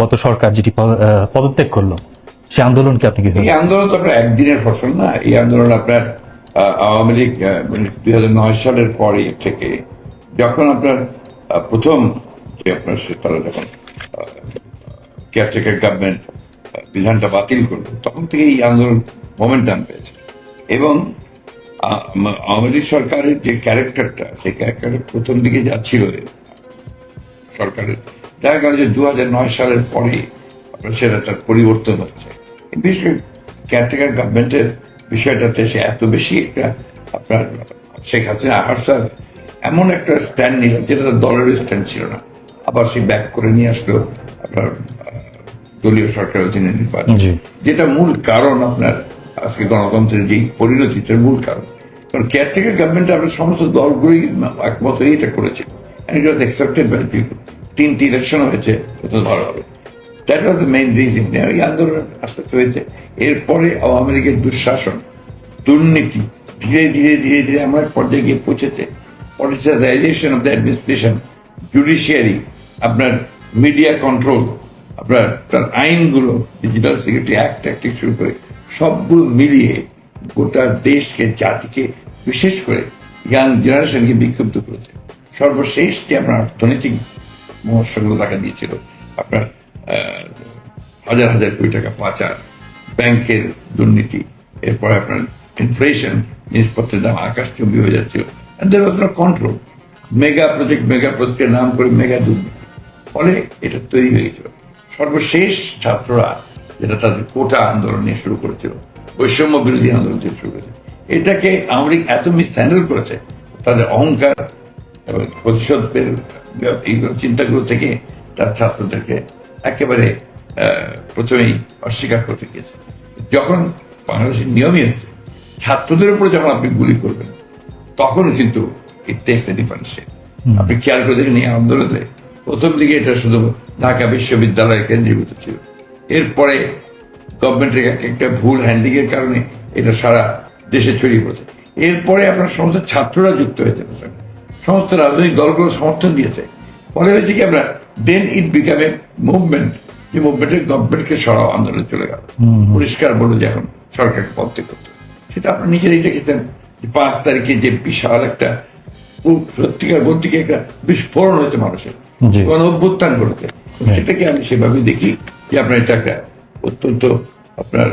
গত সরকার যেটি পদত্যাগ করল, সে আন্দোলনকে আপনি কি এই আন্দোলন তো আপনার একদিনের ফসল না। এই আন্দোলন আপনার আওয়ামী লীগ দুই হাজার নয় সালের পরে থেকে যখন আপনার প্রথম যে আপনার তারা যখন কেয়ারটেকার গভর্নমেন্ট বিধানটা বাতিল করল, তখন থেকে এই আন্দোলন মোমেন্টাম পেয়েছে। এবং আওয়ামী লীগ সরকারের যে ক্যারেক্টারটা সেই ক্যারেক্টারের প্রথম দিকে যা ছিল, সরকারের দেখা গেল যে দু নয় সালের পরে আপনার সেটা তার পরিবর্তন হচ্ছে। বিশেষ করে কেয়ারটেকার গভর্নমেন্টের বিষয়টাতে সে এত বেশি একটা আপনার শেখ হাসিনা আসার এমন একটা স্ট্যান্ড নিল যেটা তার দলের স্ট্যান্ড ছিল না। আবার সে ব্যাক করে নিয়ে আসলো আপনার দলীয় সরকারের অধীনে নির্বাচন যেটা মূল কারণ আপনার আজকে গণতন্ত্রের যেই পরিণতিটার মূল কারণ। কারণ কেয়ারটেকার গভর্নমেন্ট আপনার সমস্ত দলগুলোই একমত এটা করেছে। And it was accepted by people তিনটি ইলেকশন হয়েছে ভালো হবে। That was the main reason আন্দোলন আস্তে আস্তে হয়েছে। এরপরে আওয়ামী লীগের দুঃশাসন, দুর্নীতি, ধীরে ধীরে ধীরে ধীরে আমার পর্যায়ে গিয়ে পৌঁছেছে। Politicisation of the administration judiciary আপনার মিডিয়া কন্ট্রোল আপনার তার আইনগুলো ডিজিটাল সিকিউরিটি অ্যাক্ট শুরু করে, সবগুলো মিলিয়ে গোটা দেশকে, জাতিকে, বিশেষ করে ইয়াং জেনারেশনকে বিক্ষুব্ধ করেছে। সর্বশেষ যে আপনার অর্থনৈতিক মহর্ষগুলো দেখা দিয়েছিল। আপনার হাজার হাজার কোটি টাকা পাচার, ব্যাংকের দুর্নীতি, এরপরে আপনার ইনফ্লেশন জিনিসপত্রের দাম আকাশচুম্বী হয়ে যাচ্ছিল দের কন্ট্রোল মেগা প্রজেক্ট মেগা প্রজেক্টের নাম করে মেগা দুর্নীতি। ফলে এটা তৈরি হয়ে গেছিল সর্বশেষ ছাত্ররা যেটা তাদের কোটা আন্দোলন নিয়ে শুরু করেছিল, বৈষম্য বিরোধী আন্দোলন শুরু করেছে এটাকে লীগ এত মিস হ্যান্ডেল করেছে, তাদের অহংকার এবং প্রতিশোধের এই চিন্তাগুলো থেকে তার ছাত্রদেরকে একেবারে প্রথমেই অস্বীকার করতে গিয়েছে। যখন বাংলাদেশের নিয়মই হচ্ছে ছাত্রদের উপরে যখন আপনি গুলি করবেন তখন কিন্তু ইট টেক্স এ ডিফারেন্স আপনি খেয়াল করে দেখেন এই আন্দোলনে প্রথম দিকে এটা শুধু ঢাকা বিশ্ববিদ্যালয়ে কেন্দ্রীভূত ছিল। এরপরে গভর্নমেন্টের এক একটা ভুল হ্যান্ডিংয়ের কারণে এটা সারা দেশে ছড়িয়ে পড়েছে। এরপরে আপনার সমস্ত ছাত্ররা যুক্ত হয়েছে। সমস্ত রাজনৈতিক দলগুলো সমর্থন দিয়েছে। ফলে হয়েছে কি আমরা দেন ইট বিকাম এ মুভমেন্ট যে মুভমেন্টের গভর্নমেন্টকে সরাও আন্দোলন চলে গেল। পরিষ্কার বলে যে এখন সরকারকে পদত্যাগ করতে সেটা আপনি নিজেরাই দেখেছেন যে পাঁচ তারিখে যে বিশাল একটা সত্যিকার বলতে একটা বিস্ফোরণ হয়েছে মানুষের। গণ অভ্যুত্থান করেছে সেটাকে আমি সেভাবে দেখি যে আপনার এটা একটা অত্যন্ত আপনার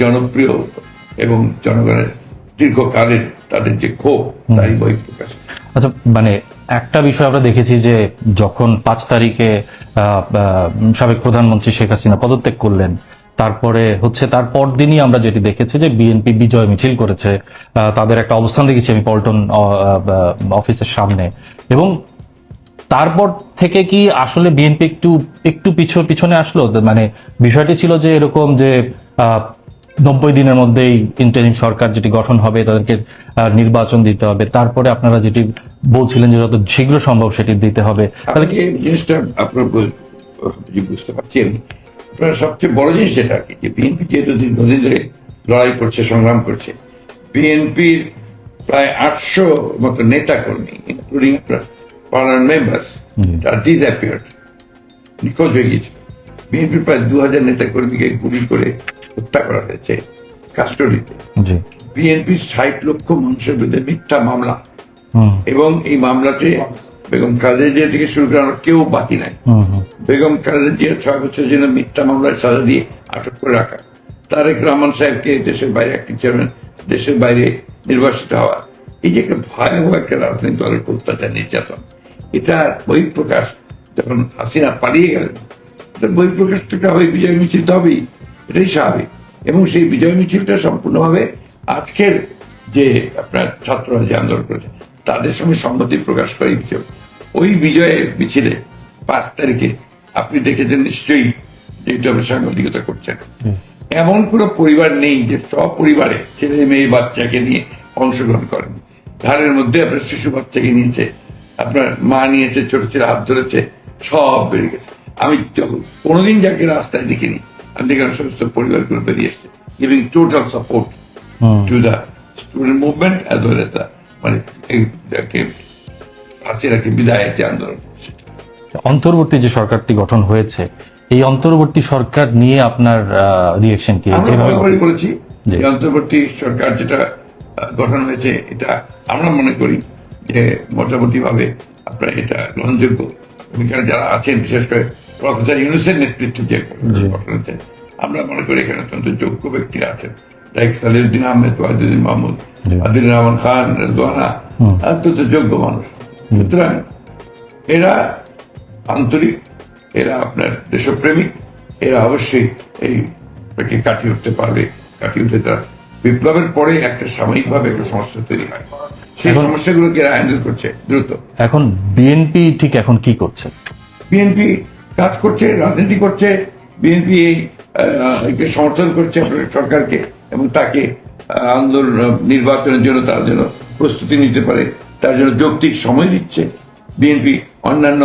জনপ্রিয় এবং জনগণের দীর্ঘকালের তাদের যে ক্ষোভ তাই বই প্রকাশ আচ্ছা মানে একটা বিষয় আমরা দেখেছি যে যখন পাঁচ তারিখে সাবেক প্রধানমন্ত্রী শেখ হাসিনা পদত্যাগ করলেন, তারপরে হচ্ছে তার পরদিনই আমরা যেটি দেখেছি যে বিএনপি বিজয় মিছিল করেছে তাদের একটা অবস্থান দেখেছি আমি পল্টন অফিসের সামনে। এবং তারপর থেকে কি আসলে বিএনপি একটু একটু পিছু, পিছনে আসলো? মানে বিষয়টি ছিল যে এরকম যে নব্বই দিনের মধ্যেই ইন্টারিম সরকার যেটি গঠন হবে, তাদেরকে নির্বাচন দিতে হবে। তারপরে আপনারা যেটি বলছিলেন যে যত শীঘ্র সম্ভব সেটি দিতে হবে। তাহলে এই জিনিসটা আপনার বুঝতে পারছি আমি। আপনার সবচেয়ে বড় জিনিস যেটা আর কি যে বিএনপি যেহেতু দীর্ঘদিন ধরে লড়াই করছে সংগ্রাম করছে বিএনপির প্রায় আটশো মতো নেতা কর্মী ইনক্লুডিং আপনার পার্লামেন্ট মেম্বার্স তারা ডিসঅ্যাপিয়ার্ড নিখোঁজ হয়ে গিয়েছিল বিএনপির প্রায় দু হাজার নেতা কর্মীকে গুলি করে হত্যা করা হয়েছে কাস্টডিতে বিএনপির ষাট লক্ষ মানুষের বিরুদ্ধে মিথ্যা মামলা এবং এই মামলাতে বেগম খালেদা জিয়া থেকে শুরু করে আর কেউ বাকি নাই। বেগম খালেদা জিয়া ছয় বছরের জন্য মিথ্যা মামলায় সাজা দিয়ে আটক করে রাখা। তারেক রহমান সাহেবকে দেশের বাইরে একটি চেয়ারম্যান দেশের বাইরে নির্বাচিত হওয়া। এই যে একটা ভয়াবহ একটা রাজনৈতিক দলের অত্যাচার নির্যাতন এটা বহিঃপ্রকাশ যখন হাসিনা পালিয়ে গেলেন বহিঃপ্রকাশ তো একটা হবে বিজয় মিছিল তো হবেই এটাই স্বাভাবিক। এবং সেই বিজয় মিছিলটা সম্পূর্ণভাবে আজকের যে আপনার ছাত্ররা যে আন্দোলন করেছে তাদের সঙ্গে সম্মতি প্রকাশ করে বিজয় ওই বিজয়ের মিছিলে পাঁচ তারিখে আপনি দেখেছেন নিশ্চয়ই যে আপনি সাংবাদিকতা করছেন। এমন কোনো পরিবার নেই যে সব পরিবারে ছেলে মেয়ে বাচ্চাকে নিয়ে অংশগ্রহণ করেন। ঘরের মধ্যে আপনার শিশু বাচ্চাকে নিয়েছে আপনার মা নিয়েছে ছোট ছেলে হাত ধরেছে সব বেড়ে গেছে। আমি যখন কোনোদিন যাকে রাস্তায় দেখিনি আমি দেখলাম সমস্ত পরিবারগুলো বেরিয়ে এসছে giving total support to the student movement as well as the মানে এই যাকে হাসিনাকে বিদায়ের যে আন্দোলন অন্তর্বর্তী যে সরকারটি গঠন হয়েছে এই অন্তর্বর্তী সরকার নিয়ে আপনার রিয়েকশন কি? আমরা যেভাবে বলেছি যে অন্তর্বর্তী সরকার যেটা গঠন হয়েছে এটা আমরা মনে করি যে মোটামুটি ভাবে আপনার এটা গ্রহণযোগ্য। এখানে যারা আছেন বিশেষ করে প্রফেসর ইউনুসের নেতৃত্বে যে গঠন হয়েছে আমরা মনে করি এখানে অত্যন্ত যোগ্য ব্যক্তিরা আছেন। লাইক সালিউদ্দিন আহমেদ ওয়াহিদুদ্দিন মাহমুদ আদিল রহমান খান রেজওয়ানা অত্যন্ত যোগ্য মানুষ। সুতরাং এরা আন্তরিক এরা আপনার দেশপ্রেমিক এরা অবশ্যই এই এটাকে কাটিয়ে উঠতে পারবে কাটিয়ে উঠতে তারা বিপ্লবের পরে একটা সাময়িকভাবে একটা সমস্যা তৈরি হয়। সেই সমস্যাগুলোকে এরা হ্যান্ডেল করছে দ্রুত। এখন বিএনপি ঠিক এখন কি করছে? বিএনপি কাজ করছে রাজনীতি করছে বিএনপি সমর্থন করছে সরকারকে। এবং তাকে আন্দোলন নির্বাচনের জন্য তার জন্য প্রস্তুতি নিতে পারে। তার জন্য যৌক্তিক সময় দিচ্ছে। বিএনপি অন্যান্য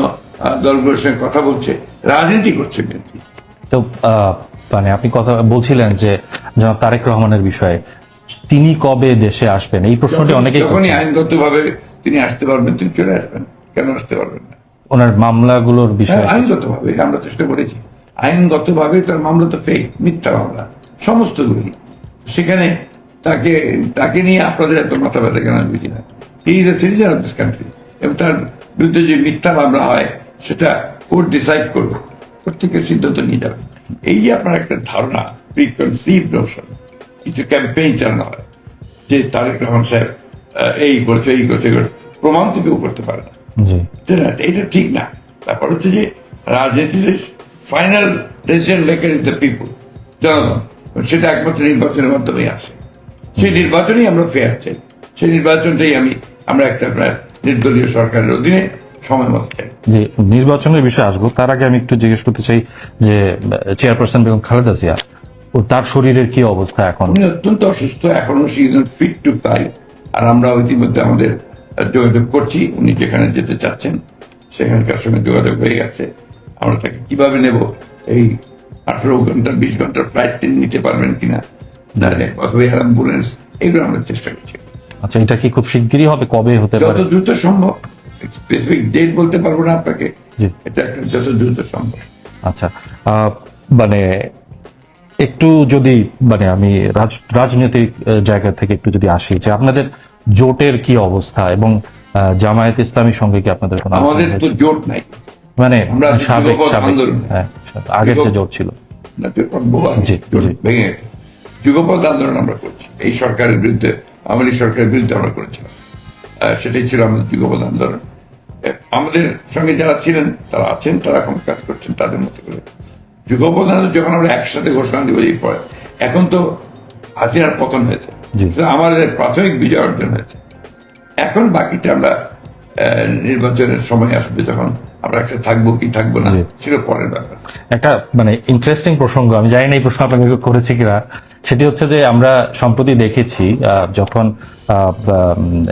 দলগুলোর সঙ্গে কথা বলছে রাজনীতি করছে বিএনপি। তো মানে আপনি কথা বলছিলেন যে জনাব তারেক রহমানের বিষয়ে তিনি কবে দেশে আসবেন? এই প্রশ্নটি অনেকেই যখনই। আইনগতভাবে তিনি আসতে পারবেন তিনি চলে আসবেন। কেন আসতে পারবেন না? ওনার মামলাগুলোর হ্যাঁ, বিষয়ে আইনগতভাবে আমরা চেষ্টা করেছি। আইনগতভাবে তার মামলা তো ফেক মিথ্যা মামলা। সমস্তগুলি সেখানে তাকে তাকে নিয়ে আপনাদের এত মাথা ব্যথা কেন আমি বুঝি না। He is a citizen of this country এবং তার বিরুদ্ধে যে মিথ্যা মামলা হয় সেটা কোর্ট ডিসাইড করবে। প্রত্যেকের সিদ্ধান্ত নিয়ে যাবে। এই যে আপনার একটা ধারণা প্রিকনসিভ নোশন কিছু ক্যাম্পেইন চালানো হয় যে তারেক রহমান সাহেব এই করছে এই করছে প্রমাণ তো কেউ করতে পারে না। এটা ঠিক না। ব্যাপার হচ্ছে যে রাজনীতিতে final decision maker is the people জনগণ। সেটা একমাত্র নির্বাচনের মাধ্যমেই আসে সেই নির্বাচনেই আমরা ফেয়ার চাই। সেই নির্বাচনটাই আমি আমরা একটা আপনার নির্দলীয় সরকারের অধীনে সময় মতো চাই। যে নির্বাচনের বিষয়ে আসব। তার আগে আমি একটু জিজ্ঞেস করতে চাই যে চেয়ারপারসন বেগম খালেদা জিয়া ও তার শরীরের কি অবস্থা এখন? উনি অত্যন্ত অসুস্থ এখনও সি ফিট টু ফ্লাই আর আমরা ইতিমধ্যে আমাদের যোগাযোগ করছি। উনি যেখানে যেতে চাচ্ছেন সেখানকার সঙ্গে যোগাযোগ হয়ে গেছে। আমরা তাকে কীভাবে নেব এই আঠারো ঘণ্টা বিশ ঘণ্টার ফ্লাইট তিনি নিতে পারবেন কিনা? দাঁড়িয়ে অথবা এয়ার অ্যাম্বুলেন্স এগুলো আমরা চেষ্টা করছি। আচ্ছা এটা কি খুব শিগগিরই হবে? কবে হতে যত দ্রুত সম্ভব স্পেসিফিক ডেট বলতে পারব না আপনাকে। এটা যত দ্রুত সম্ভব। আচ্ছা আহ, মানে একটু যদি মানে আমি রাজ রাজনৈতিক জায়গা থেকে একটু যদি আসি যে আপনাদের জোটের কি অবস্থা এবং জামায়াত ইসলামীর সঙ্গে কি আপনাদের কোনো আমাদের তো জোট নাই। মানে সাবেক সাবেক হ্যাঁ আগের যে জোট ছিল। ভেঙে যুগপৎ আন্দোলন আমরা করছি। এই সরকারের বিরুদ্ধে আওয়ামী সরকারের বিরুদ্ধে আমরা করেছিলাম। সেটাই ছিল আমাদের যুগপৎ আন্দোলন। আমাদের সঙ্গে যারা ছিলেন তারা আছেন তারা এখন কাজ করছেন তাদের মতো করে। যুগপৎ আন্দোলন যখন আমরা একসাথে ঘোষণা দিব এই পরে এখন তো হাসিনার পতন হয়েছে। আমাদের প্রাথমিক বিজয় অর্জন হয়েছে। এখন বাকিটা আমরা নির্বাচনের সময় আসবে যখন আমরা একটা থাকব কি থাকব না। ছিল পরের ব্যাপার একটা মানে ইন্টারেস্টিং প্রসঙ্গ আমি জানি না এই প্রশ্ন আপনাকে করেছি কিনা সেটি হচ্ছে যে আমরা সম্প্রতি দেখেছি আহ, যখন আহ,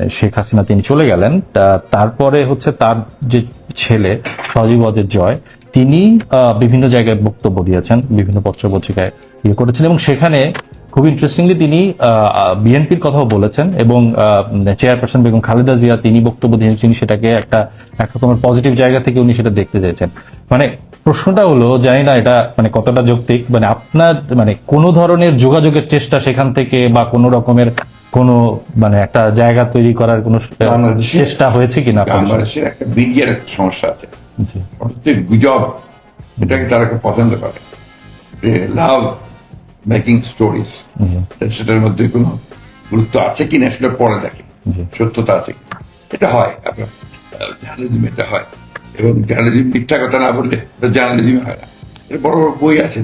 শেখ হাসিনা তিনি চলে গেলেন তারপরে হচ্ছে তার যে ছেলে সজীব অদের জয় তিনি আহ, বিভিন্ন জায়গায় বক্তব্য দিয়েছেন বিভিন্ন পত্র পত্রিকায় ইয়ে করেছেন এবং সেখানে খুব ইন্টারেস্টিংলি তিনি বিএনপির কথাও বলেছেন এবং চেয়ারপারসন বেগম খালেদা জিয়া তিনি বক্তব্য দিয়েছেন সেটাকে একটা এক রকমের পজিটিভ জায়গা থেকে উনি সেটা দেখতে চেয়েছেন। মানে প্রশ্নটা হলো জানি না এটা মানে কতটা যৌক্তিক মানে আপনার মানে কোন ধরনের যোগাযোগের চেষ্টা সেখান থেকে বা কোনো রকমের কোনো মানে একটা জায়গা তৈরি করার কোনো চেষ্টা হয়েছে কিনা বাংলাদেশের একটা মিডিয়ার একটা সমস্যা আছে। গুজব এটাকে তারা পছন্দ করে। লাভ মেকিং স্টোরিজ সেটার মধ্যে কোনো গুরুত্ব আছে কিনা সেটা পরে দেখে। সত্যতা আছে এটা হয় আপনার জার্নালিজম এটা হয়। এবং জার্নালিজম মিথ্যা কথা না বললে জার্নালিজম হয় না। এটা বড় বড় বই আছে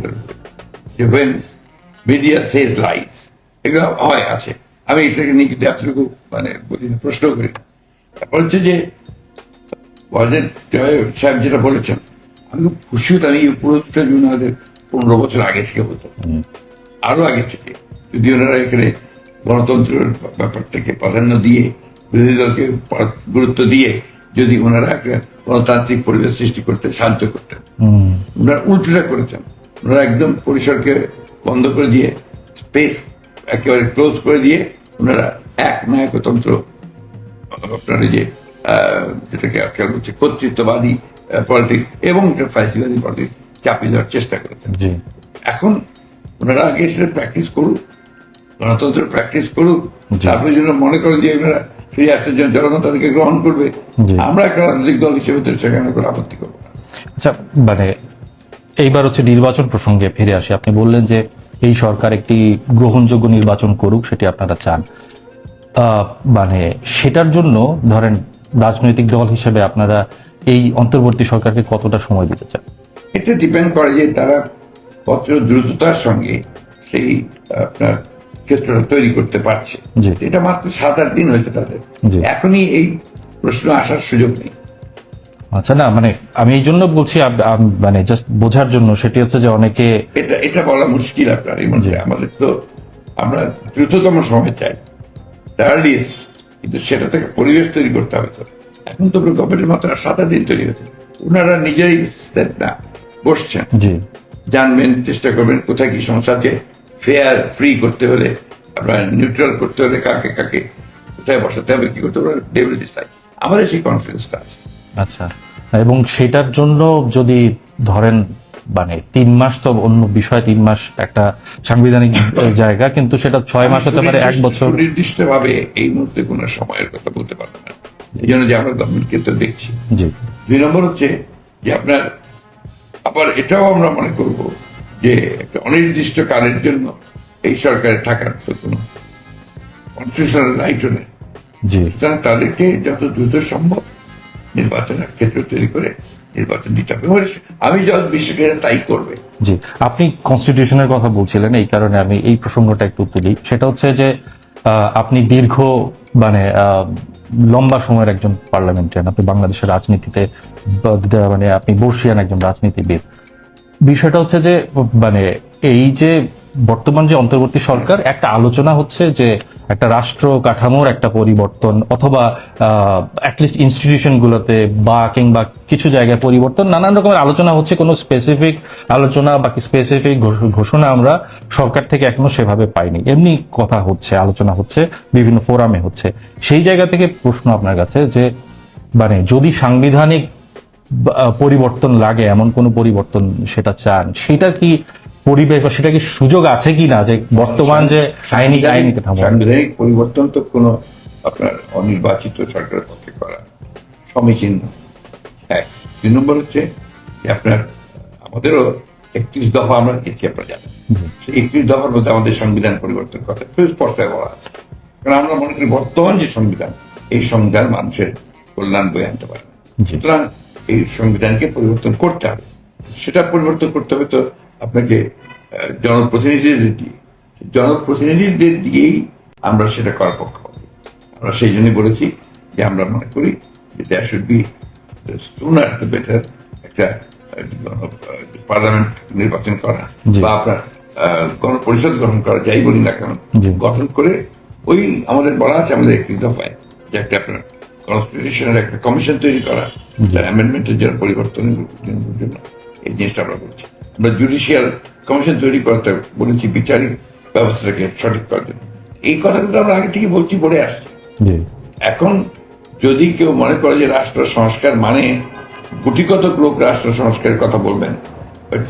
যে ওয়েন মিডিয়া সেজ লাইস এগুলো হয় আছে। আমি এটাকে নিয়ে কিন্তু এতটুকু মানে বলি প্রশ্ন করি না। হচ্ছে যে ওয়াজেদ সাহেব যেটা বলেছেন আমি খুশি হতাম এই উপরোধটা জন্য আমাদের পনেরো বছর আগে থেকে হতো। আরও আগে থেকে। যদি ওনারা এখানে গণতন্ত্রের ব্যাপারটাকে প্রাধান্য দিয়ে বিরোধী দলকে গুরুত্ব দিয়ে যদি ওনারা একটা গণতান্ত্রিক পরিবেশ সৃষ্টি করতে সাহায্য করতেন। ওনারা উল্টোটা করেছেন। ওনারা একদম পরিসরকে বন্ধ করে দিয়ে স্পেস একেবারে ক্লোজ করে দিয়ে ওনারা এক নায়কতন্ত্র আপনার এই যে যেটাকে আজকাল বলছে কর্তৃত্ববাদী পলিটিক্স এবং ফ্যাসিবাদী পলিটিক্স চাপিয়ে দেওয়ার চেষ্টা করতেন এখন ওনারা আগে সেটা প্র্যাকটিস করুক গণতন্ত্র প্র্যাকটিস করুক। তারপরে যেন মনে করেন যে এনারা ফিরে আসার জন্য জনগণ তাদেরকে গ্রহণ করবে আমরা একটা রাজনৈতিক দল হিসেবে তো সেখানে কোনো আপত্তি করব না। আচ্ছা মানে এইবার হচ্ছে নির্বাচন প্রসঙ্গে ফিরে আসি। আপনি বললেন যে এই সরকার একটি গ্রহণযোগ্য নির্বাচন করুক সেটি আপনারা চান। আহ, মানে সেটার জন্য ধরেন রাজনৈতিক দল হিসেবে আপনারা এই অন্তর্বর্তী সরকারকে কতটা সময় দিতে চান? এটা ডিপেন্ড করে যে তারা কত দ্রুততার সঙ্গে সেই আপনার ক্ষেত্রটা তৈরি করতে পারছে। এটা মাত্র সাত আট দিন হয়েছে তাদের। এখনই এই প্রশ্ন আসার সুযোগ নেই। আচ্ছা না মানে আমি এই জন্য বলছি মানে জাস্ট বোঝার জন্য সেটি হচ্ছে যে অনেকে এটা এটা বলা মুশকিল আপনার এই মধ্যে আমাদের তো আমরা দ্রুততম সময় চাই। আর্লিয়েস্ট কিন্তু সেটা থেকে পরিবেশ তৈরি করতে হবে তো। এখন তো গভর্নমেন্টের মাত্র সাত আট দিন তৈরি হয়েছে। ওনারা নিজেই স্টেপ না। বসছেন। জি। জানবেন চেষ্টা করবেন কোথায় কি সমস্যা আছে। ফেয়ার ফ্রি করতে হলে আপনার নিউট্রাল করতে হলে কাকে কাকে কোথায় বসাতে হবে কি করতে হবে ডিসাইড আমাদের সেই কনফিডেন্সটা আছে। আচ্ছা। এবং সেটার জন্য যদি ধরেন মানে তিন মাস তো অন্য বিষয় তিন মাস একটা সাংবিধানিক জায়গা কিন্তু সেটা ছয় মাস হতে পারে এক বছর। সুনির্দিষ্ট ভাবে এই মুহূর্তে কোনো সময়ের কথা বলতে পারব না। এই জন্য যে আমরা গভর্নমেন্টকে তো দেখছি। জি। দুই নম্বর হচ্ছে যে আপনার আবার এটাও আমরা মনে করব যে একটা অনির্দিষ্ট কালের জন্য এই সরকারে থাকার তো কোনো কনস্টিটিউশনাল রাইটও নেই। সুতরাং তাদেরকে যত দ্রুত সম্ভব নির্বাচনের ক্ষেত্র তৈরি করে নির্বাচন দিতে হবে। আমি যত বিশ্বাস তাই করবে। জি। আপনি কনস্টিটিউশনের কথা বলছিলেন এই কারণে আমি এই প্রসঙ্গটা একটু তুলি। সেটা হচ্ছে যে আহ, আপনি দীর্ঘ মানে আহ, লম্বা সময়ের একজন পার্লামেন্টারিয়ান, আপনি বাংলাদেশের রাজনীতিতে মানে আপনি বর্ষিয়ান একজন রাজনীতিবিদ। বিষয়টা হচ্ছে যে মানে এই যে বর্তমান যে অন্তর্বর্তী সরকার, একটা আলোচনা হচ্ছে যে একটা রাষ্ট্র কাঠামোর একটা পরিবর্তন অথবা অ্যাটলিস্ট ইনস্টিটিউশন গুলোতে বা কিংবা কিছু জায়গায় পরিবর্তন। নানান রকমের আলোচনা হচ্ছে, কোনো স্পেসিফিক আলোচনা বা স্পেসিফিক ঘোষণা আমরা সরকার থেকে এখনও সেভাবে পাইনি। এমনি কথা হচ্ছে, আলোচনা হচ্ছে, বিভিন্ন ফোরামে হচ্ছে। সেই জায়গা থেকে প্রশ্ন আপনার কাছে যে মানে যদি সাংবিধানিক পরিবর্তন লাগে, এমন কোন পরিবর্তন সেটা চান, সেটা কি পরিবেশ বা সেটা কি সুযোগ আছে কি না যে বর্তমান যে আইনি আইনি সাংবিধানিক পরিবর্তন তো কোনো আপনার অনির্বাচিত সরকারের পক্ষে করা সমীচীন। এক। দুই নম্বর হচ্ছে যে আপনার আমাদেরও একত্রিশ দফা আমরা গেছি আপনারা জানেন। সেই একত্রিশ দফার মধ্যে আমাদের সংবিধান পরিবর্তন কথা খুব স্পষ্ট বলা আছে। কারণ আমরা মনে করি বর্তমান যে সংবিধান এই সংবিধান মানুষের কল্যাণ বয়ে আনতে পারে। না। সুতরাং এই সংবিধানকে পরিবর্তন করতে হবে। সেটা পরিবর্তন করতে হবে তো আপনাকে জনপ্রতিনিধিদের দিয়ে জনপ্রতিনিধিদের দিয়েই আমরা সেটা করার পক্ষ আমরা সেই জন্যই বলেছি যে আমরা মনে করি যে that should be sooner the better একটা পার্লামেন্ট নির্বাচন করা বা আপনার গণপরিষদ গঠন করা যাই বলি না কেন গঠন করে ওই আমাদের বলা আছে আমাদের একটি দফায় যে একটা আপনার কনস্টিটিউশনের একটা কমিশন তৈরি করা অ্যামেন্ডমেন্টের জন্য পরিবর্তনের জন্য এই জিনিসটা আমরা বলছি। আমরা জুডিশিয়াল কমিশন তৈরি করতে বলেছি বিচারিক ব্যবস্থাটাকে সঠিক করার জন্য। এই কথাগুলো আমরা আগে থেকে বলছি বলে আসছি। এখন যদি কেউ মনে করে যে রাষ্ট্র সংস্কার মানে গুটিগত লোক রাষ্ট্র সংস্কারের কথা বলবেন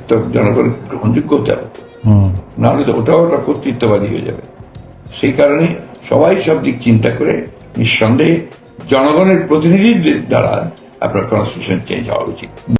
তো জনগণ গ্রহণযোগ্য হতে হবে। নাহলে তো ওটাও ওটা কর্তৃত্ববাদী হয়ে যাবে। সেই কারণে সবাই সব দিক চিন্তা করে নিঃসন্দেহে জনগণের প্রতিনিধিদের দ্বারা আপনার কনস্টিটিউশন চেঞ্জ হওয়া উচিত।